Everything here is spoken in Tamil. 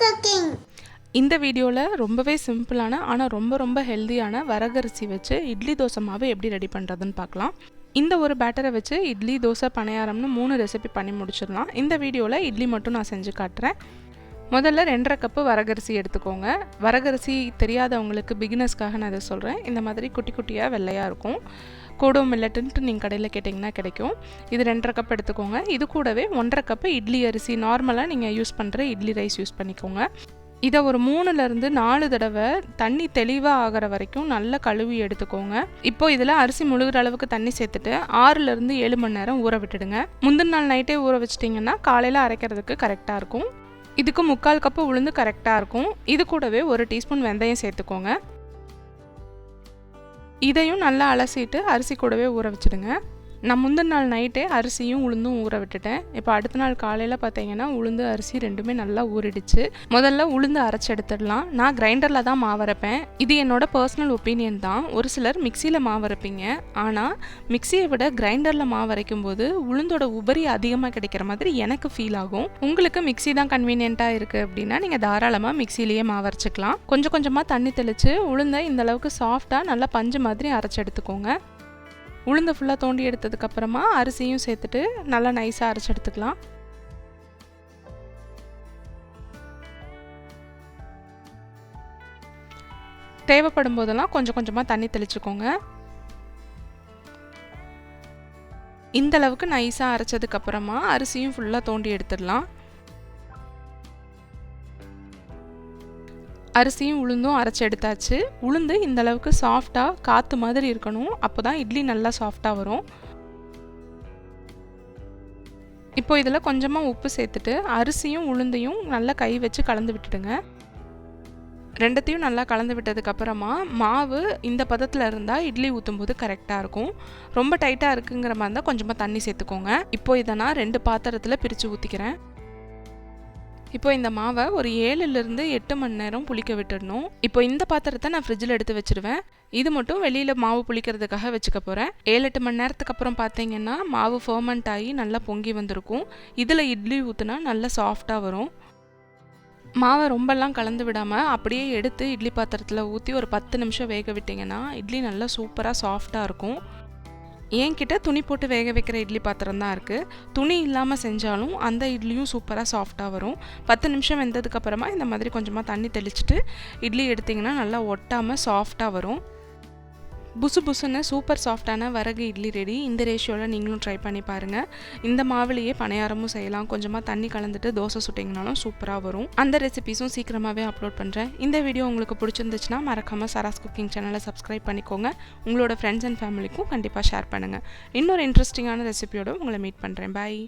குக்கிங் இந்த வீடியோவில் ரொம்பவே சிம்பிளான ஆனால் ரொம்ப ரொம்ப ஹெல்தியான வரகரிசி வச்சு இட்லி தோசை மாவு எப்படி ரெடி பண்ணுறதுன்னு பார்க்கலாம். இந்த ஒரு பேட்டரை வச்சு இட்லி தோசை பணியாரம்னு மூணு ரெசிபி பண்ணி முடிச்சிடலாம். இந்த வீடியோவில் இட்லி மட்டும் நான் செஞ்சு காட்டுறேன். முதல்ல ரெண்டரை கப்பு வரகரிசி எடுத்துக்கோங்க. வரகரிசி தெரியாதவங்களுக்கு பிகினர்ஸ்க்காக நான் இதை சொல்கிறேன் இந்த மாதிரி குட்டி குட்டியாக வெள்ளையாக இருக்கும். கூடும் மில்லட்டுன்ட்டு நீங்கள் கடையில் கேட்டிங்கன்னா கிடைக்கும். இது ரெண்டரை கப் எடுத்துக்கோங்க. இது கூடவே ஒன்றரை கப்பு இட்லி அரிசி. நார்மலாக நீங்கள் யூஸ் பண்ணுற இட்லி ரைஸ் யூஸ் பண்ணிக்கோங்க. இதை ஒரு மூணுலேருந்து நாலு தடவை தண்ணி தெளிவாக ஆகிற வரைக்கும் நல்லா கழுவி எடுத்துக்கோங்க. இப்போ இதில் அரிசி முழுகிற அளவுக்கு தண்ணி சேர்த்துட்டு ஆறுலேருந்து ஏழு மணி நேரம் ஊற விட்டுடுங்க. முந்தின நாள் நைட்டே ஊற வச்சிட்டிங்கன்னா காலையில் அரைக்கிறதுக்கு கரெக்டாக இருக்கும். இதுக்கு முக்கால் கப்பு உளுந்து கரெக்டாக இருக்கும். இது கூடவே ஒரு டீஸ்பூன் வெந்தயம் சேர்த்துக்கோங்க. இதையும் நல்லா அலசிட்டு அரிசி கூடவே ஊற வச்சுடுங்க. நான் முந்தின நாள் நைட்டே அரிசியும் உளுந்தும் ஊற விட்டுட்டேன். இப்போ அடுத்த நாள் காலையில் பார்த்தீங்கன்னா உளுந்து அரிசி ரெண்டுமே நல்லா ஊறிடுச்சு. முதல்ல உளுந்து அரைச்சி எடுத்துடலாம். நான் கிரைண்டரில் தான் மாவு அரைப்பேன். இது என்னோட பர்சனல் ஒப்பீனியன் தான். ஒரு சிலர் மிக்சியில் மாவு அரைப்பீங்க. ஆனால் மிக்சியை விட கிரைண்டரில் மாவரைக்கும் போது உளுந்தோட உபரி அதிகமாக கிடைக்கிற மாதிரி எனக்கு ஃபீல் ஆகும். உங்களுக்கு மிக்சி தான் கன்வீனியண்ட்டாக இருக்குது அப்படின்னா நீங்கள் தாராளமாக மிக்சிலேயே மாவு அரைச்சிக்கலாம். கொஞ்சம் கொஞ்சமாக தண்ணி தெளித்து உளுந்தை இந்த அளவுக்கு சாஃப்டாக நல்லா பஞ்சு மாதிரி அரைச்சி எடுத்துக்கோங்க. உளுந்து ஃபுல்லாக தோண்டி எடுத்ததுக்கப்புறமா அரிசியும் சேர்த்துட்டு நல்லா நைஸாக அரைச்சி எடுத்துக்கலாம். தேவைப்படும் போதெல்லாம் கொஞ்சம் கொஞ்சமாக தண்ணி தெளிச்சுக்கோங்க. இந்த அளவுக்கு நைஸாக அரைச்சதுக்கப்புறமா அரிசியும் ஃபுல்லாக தோண்டி எடுத்துடலாம். அரிசியும் உளுந்தும் அரைச்சி எடுத்தாச்சு. உளுந்து இந்த அளவுக்கு சாஃப்டாக காற்று மாதிரி இருக்கணும். அப்போ தான் இட்லி நல்லா சாஃப்டாக வரும். இப்போ இதில் கொஞ்சமாக உப்பு சேர்த்துட்டு அரிசியும் உளுந்தையும் நல்லா கை வச்சு கலந்து விட்டுடுங்க. ரெண்டத்தையும் நல்லா கலந்து விட்டதுக்கப்புறமா மாவு இந்த பதத்தில் இருந்தால் இட்லி ஊற்றும் போது கரெக்டாக இருக்கும். ரொம்ப டைட்டாக இருக்குங்கிற மாதிரி இருந்தால் கொஞ்சமாக தண்ணி சேர்த்துக்கோங்க. இப்போ இதை நான் ரெண்டு பாத்திரத்தில் பிரித்து ஊற்றிக்கிறேன் இப்போ இந்த மாவை ஒரு ஏழுலேருந்து எட்டு மணி நேரம் புளிக்க விட்டுடணும். இப்போ இந்த பாத்திரத்தை நான் ஃப்ரிட்ஜில் எடுத்து வச்சுருவேன். இது மட்டும் வெளியில் மாவு புளிக்கிறதுக்காக வச்சுக்க போகிறேன் ஏழு எட்டு மணி நேரத்துக்கு அப்புறம் பார்த்தீங்கன்னா மாவு ஃபர்மெண்ட் ஆகி நல்லா பொங்கி வந்திருக்கும். இதில் இட்லி ஊற்றுனா நல்லா சாஃப்டாக வரும். மாவை ரொம்பலாம் கலந்து விடாமல் அப்படியே எடுத்து இட்லி பாத்திரத்தில் ஊற்றி ஒரு பத்து நிமிஷம் வேக விட்டிங்கன்னா இட்லி நல்லா சூப்பராக சாஃப்டாக இருக்கும். என்கிட்ட துணி போட்டு வேக வைக்கிற இட்லி பாத்திரம் தான் இருக்குது துணி இல்லாமல் செஞ்சாலும் அந்த இட்லியும் சூப்பராக சாஃப்டாக வரும். பத்து நிமிஷம் வெந்ததுக்கப்புறமா இந்த மாதிரி கொஞ்சமாக தண்ணி தெளிச்சுட்டு இட்லி எடுத்திங்கன்னா நல்லா ஒட்டாமல் சாஃப்டாக வரும். புசு புசுன்னு சூப்பர் சாஃப்டான வரகு இட்லி ரெடி. இந்த ரேஷியோவில் நீங்களும் ட்ரை பண்ணி பாருங்கள் இந்த மாவுலேயே பணியாரமும் செய்யலாம். கொஞ்சமாக தண்ணி கலந்துட்டு தோசை சுட்டிங்கனாலும் சூப்பராக வரும். அந்த ரெசிபிஸும் சீக்கிரமாகவே அப்லோட் பண்ணுறேன் இந்த வீடியோ உங்களுக்கு பிடிச்சிருந்துச்சுன்னா மறக்காமல் சராஸ் குக்கிங் சேனலை சப்ஸ்கிரைப் பண்ணிக்கோங்க. உங்களோட ஃப்ரெண்ட்ஸ் அண்ட் ஃபேமிலிக்கும் கண்டிப்பாக ஷேர் பண்ணுங்கள் இன்னொரு இன்ட்ரெஸ்டிங்கான ரெசிபியோடு உங்களை மீட் பண்ணுறேன் பாய்